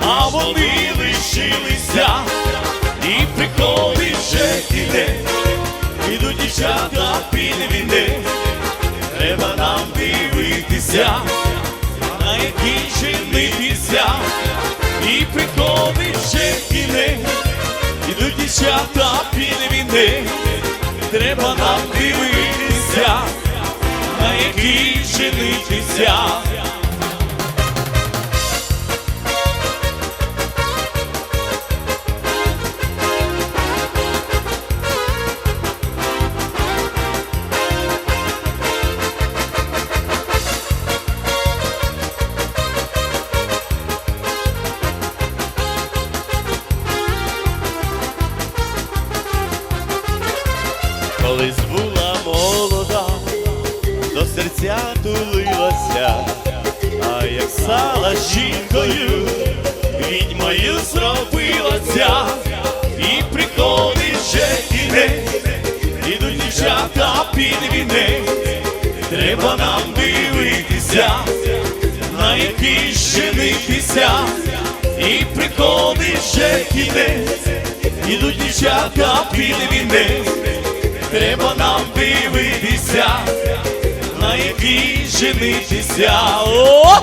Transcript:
а вони лишилися, і приходить вже кінець, ідуть дівчата під війни, треба нам дивитися, на якій женитися, і приходить вже кінець, ідуть дівчата під війни, треба нам дивитися, на якій женитися. Колись була молода, до серця тулилася, а як стала жінкою, відьмою зробилася, і приходить вже кінець, ідуть дівчата під вінець, треба нам дивитися, на який женитися, і приходить вже кінець, ідуть дівчата під вінець. Треба нам дивитися, на якій женитися. О!